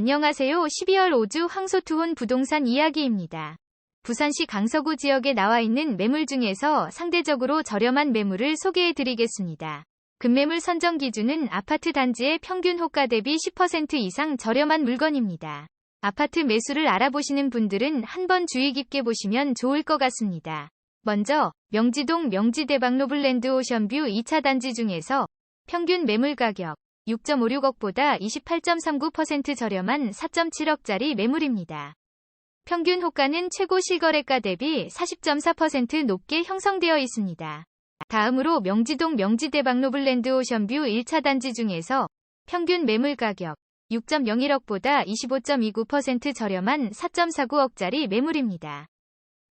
안녕하세요. 12월 5주 황소투혼 부동산 이야기입니다. 부산시 강서구 지역에 나와 있는 매물 중에서 상대적으로 저렴한 매물을 소개해 드리겠습니다. 급매물 선정 기준은 아파트 단지의 평균 호가 대비 10% 이상 저렴한 물건입니다. 아파트 매수를 알아보시는 분들은 한번 주의 깊게 보시면 좋을 것 같습니다. 먼저 명지동 명지대박 노블랜드 오션뷰 2차 단지 중에서 평균 매물 가격 6.56억보다 28.39% 저렴한 4.7억짜리 매물입니다. 평균 호가는 최고 실거래가 대비 40.4% 높게 형성되어 있습니다. 다음으로 명지동 명지대박 노블랜드 오션뷰 1차 단지 중에서 평균 매물 가격 6.01억보다 25.29% 저렴한 4.49억짜리 매물입니다.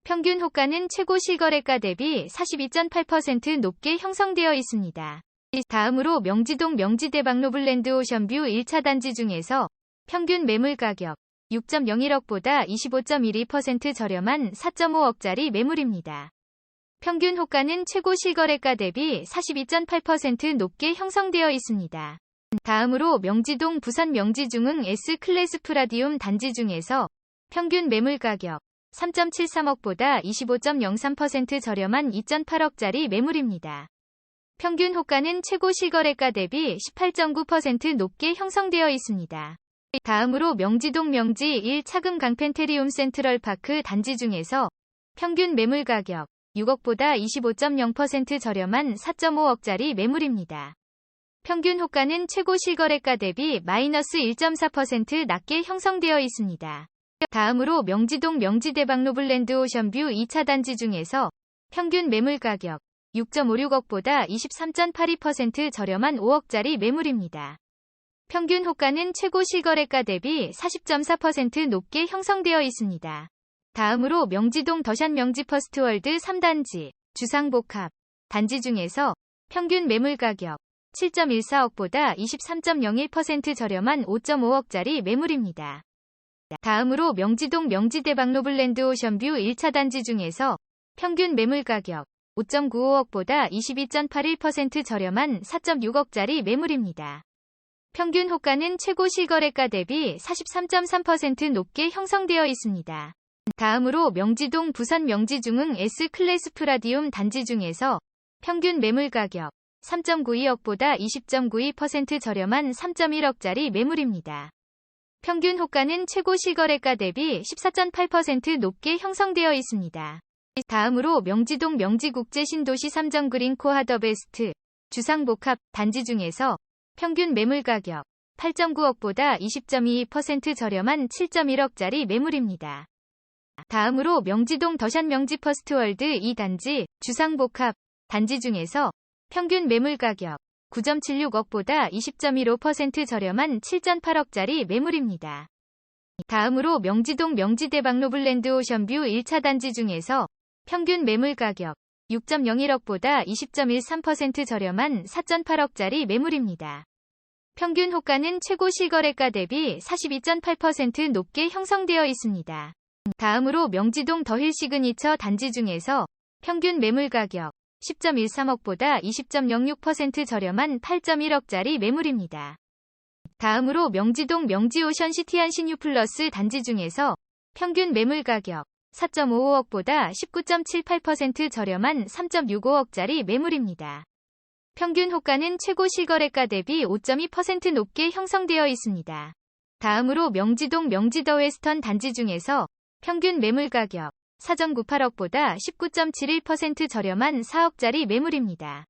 평균 호가는 최고 실거래가 대비 42.8% 높게 형성되어 있습니다. 다음으로 명지동 명지대박 노블랜드 오션뷰 1차 단지 중에서 평균 매물 가격 6.01억보다 25.12% 저렴한 4.5억짜리 매물입니다. 평균 호가는 최고 실거래가 대비 42.8% 높게 형성되어 있습니다. 다음으로 명지동 부산 명지중흥 S클래스 프라디움 단지 중에서 평균 매물 가격 3.73억보다 25.03% 저렴한 2.8억짜리 매물입니다. 평균 호가는 최고 실거래가 대비 18.9% 높게 형성되어 있습니다. 다음으로 명지동 명지 1 차금 강펜테리움 센트럴 파크 단지 중에서 평균 매물 가격 6억보다 25.0% 저렴한 4.5억짜리 매물입니다. 평균 호가는 최고 실거래가 대비 마이너스 1.4% 낮게 형성되어 있습니다. 다음으로 명지동 명지대박 노블랜드 오션뷰 2차 단지 중에서 평균 매물 가격 6.56억보다 23.82% 저렴한 5억짜리 매물입니다. 평균 호가는 최고 실거래가 대비 40.4% 높게 형성되어 있습니다. 다음으로 명지동 더샨 명지 퍼스트월드 3단지 주상복합 단지 중에서 평균 매물 가격 7.14억보다 23.01% 저렴한 5.5억짜리 매물입니다. 다음으로 명지동 명지대박 노블랜드 오션뷰 1차 단지 중에서 평균 매물 가격 5.95억보다 22.81% 저렴한 4.6억짜리 매물입니다. 평균 호가는 최고 실거래가 대비 43.3% 높게 형성되어 있습니다. 다음으로 명지동 부산 명지중흥 S클래스 프라디움 단지 중에서 평균 매물 가격 3.92억보다 20.92% 저렴한 3.1억짜리 매물입니다. 평균 호가는 최고 실거래가 대비 14.8% 높게 형성되어 있습니다. 다음으로 명지동 명지국제 신도시 삼정그린 코하 더베스트 주상복합 단지 중에서 평균 매물 가격 8.9억보다 20.22% 저렴한 7.1억짜리 매물입니다. 다음으로 명지동 더샨 명지 퍼스트월드 2단지 주상복합 단지 중에서 평균 매물 가격 9.76억보다 20.15% 저렴한 7.8억짜리 매물입니다. 다음으로 명지동 명지대박 노블랜드 오션뷰 1차 단지 중에서 평균 매물 가격 6.01억보다 20.13% 저렴한 4.8억짜리 매물입니다. 평균 호가는 최고 실거래가 대비 42.8% 높게 형성되어 있습니다. 다음으로 명지동 더힐 시그니처 단지 중에서 평균 매물 가격 10.13억보다 20.06% 저렴한 8.1억짜리 매물입니다. 다음으로 명지동 명지오션 시티안 신유 플러스 단지 중에서 평균 매물 가격 4.55억보다 19.78% 저렴한 3.65억짜리 매물입니다. 평균 호가는 최고 실거래가 대비 5.2% 높게 형성되어 있습니다. 다음으로 명지동 명지더 웨스턴 단지 중에서 평균 매물 가격 4.98억보다 19.71% 저렴한 4억짜리 매물입니다.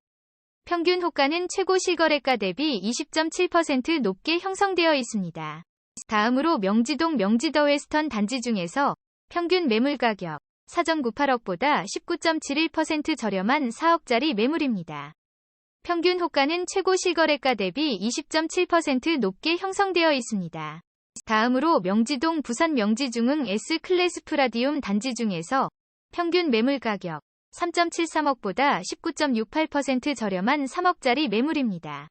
평균 호가는 최고 실거래가 대비 20.7% 높게 형성되어 있습니다. 다음으로 명지동 명지더 웨스턴 단지 중에서 평균 매물 가격 4.98억보다 19.71% 저렴한 4억짜리 매물입니다. 평균 호가는 최고 실거래가 대비 20.7% 높게 형성되어 있습니다. 다음으로 명지동 부산 명지중흥 S클래스 프라디움 단지 중에서 평균 매물 가격 3.73억보다 19.68% 저렴한 3억짜리 매물입니다.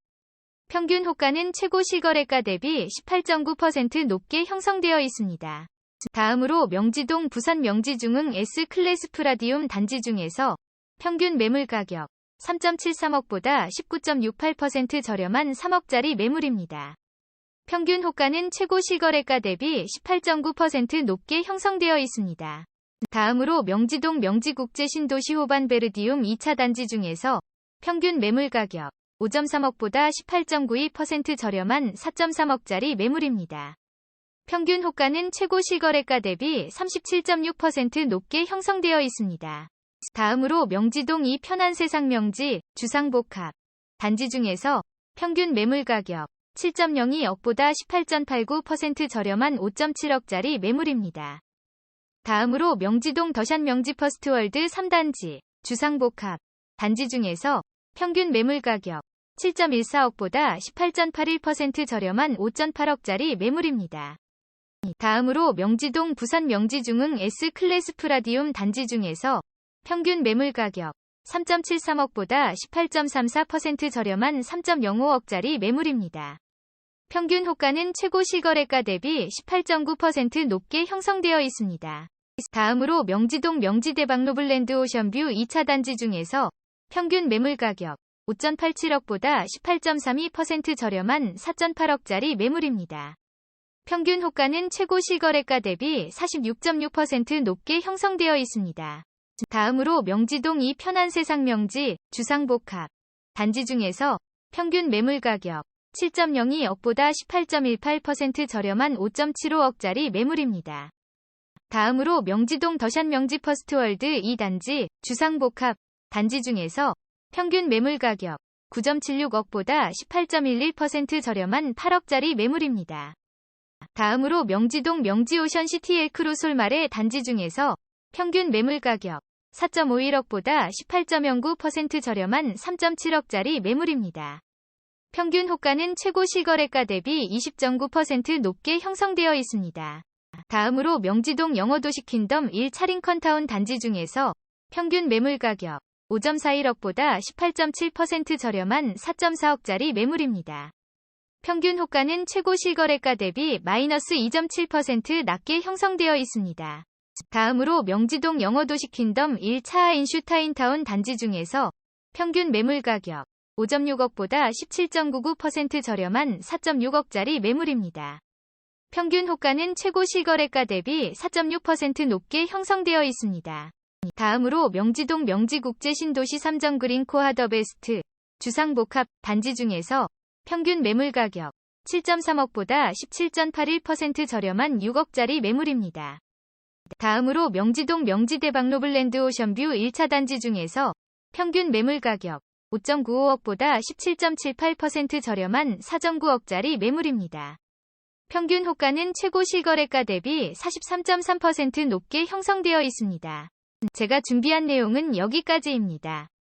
평균 호가는 최고 실거래가 대비 18.9% 높게 형성되어 있습니다. 다음으로 명지동 부산 명지중흥 S클래스 프라디움 단지 중에서 평균 매물 가격 3.73억보다 19.68% 저렴한 3억짜리 매물입니다. 평균 호가는 최고 실거래가 대비 18.9% 높게 형성되어 있습니다. 다음으로 명지동 명지국제 신도시 호반 베르디움 2차 단지 중에서 평균 매물 가격 5.3억보다 18.92% 저렴한 4.3억짜리 매물입니다. 평균 호가는 최고 실거래가 대비 37.6% 높게 형성되어 있습니다. 다음으로 명지동 이 편한 세상 명지 주상복합 단지 중에서 평균 매물 가격 7.02억보다 18.89% 저렴한 5.7억짜리 매물입니다. 다음으로 명지동 더샨 명지 퍼스트월드 3단지 주상복합 단지 중에서 평균 매물 가격 7.14억보다 18.81% 저렴한 5.8억짜리 매물입니다. 다음으로 명지동 부산 명지중흥 S클래스 프라디움 단지 중에서 평균 매물 가격 3.73억보다 18.34% 저렴한 3.05억짜리 매물입니다. 평균 호가는 최고 실거래가 대비 18.9% 높게 형성되어 있습니다. 다음으로 명지동 명지대박 노블랜드 오션뷰 2차 단지 중에서 평균 매물 가격 5.87억보다 18.32% 저렴한 4.8억짜리 매물입니다. 평균 호가는 최고 실거래가 대비 46.6% 높게 형성되어 있습니다. 다음으로 명지동 이 편한 세상 명지 주상복합 단지 중에서 평균 매물 가격 7.02억보다 18.18% 저렴한 5.75억짜리 매물입니다. 다음으로 명지동 더샨 명지 퍼스트월드 2단지 주상복합 단지 중에서 평균 매물 가격 9.76억보다 18.11% 저렴한 8억짜리 매물입니다. 다음으로 명지동 명지오션 시티 엘 크루솔말의 단지 중에서 평균 매물 가격 4.51억보다 18.09% 저렴한 3.7억짜리 매물입니다. 평균 호가는 최고 실거래가 대비 20.9% 높게 형성되어 있습니다. 다음으로 명지동 영어도시 퀸덤 1 차링컨타운 단지 중에서 평균 매물 가격 5.41억보다 18.7% 저렴한 4.4억짜리 매물입니다. 평균 호가는 최고 실거래가 대비 마이너스 2.7% 낮게 형성되어 있습니다. 다음으로 명지동 영어도시 퀸덤 1차 인슈타인타운 단지 중에서 평균 매물 가격 5.6억보다 17.99% 저렴한 4.6억짜리 매물입니다. 평균 호가는 최고 실거래가 대비 4.6% 높게 형성되어 있습니다. 다음으로 명지동 명지국제 신도시 삼정그린 코하더 베스트 주상복합 단지 중에서 평균 매물 가격 7.3억보다 17.81% 저렴한 6억짜리 매물입니다. 다음으로 명지동 명지대박 노블랜드 오션뷰 1차 단지 중에서 평균 매물 가격 5.95억보다 17.78% 저렴한 4.9억짜리 매물입니다. 평균 호가는 최고 실거래가 대비 43.3% 높게 형성되어 있습니다. 제가 준비한 내용은 여기까지입니다.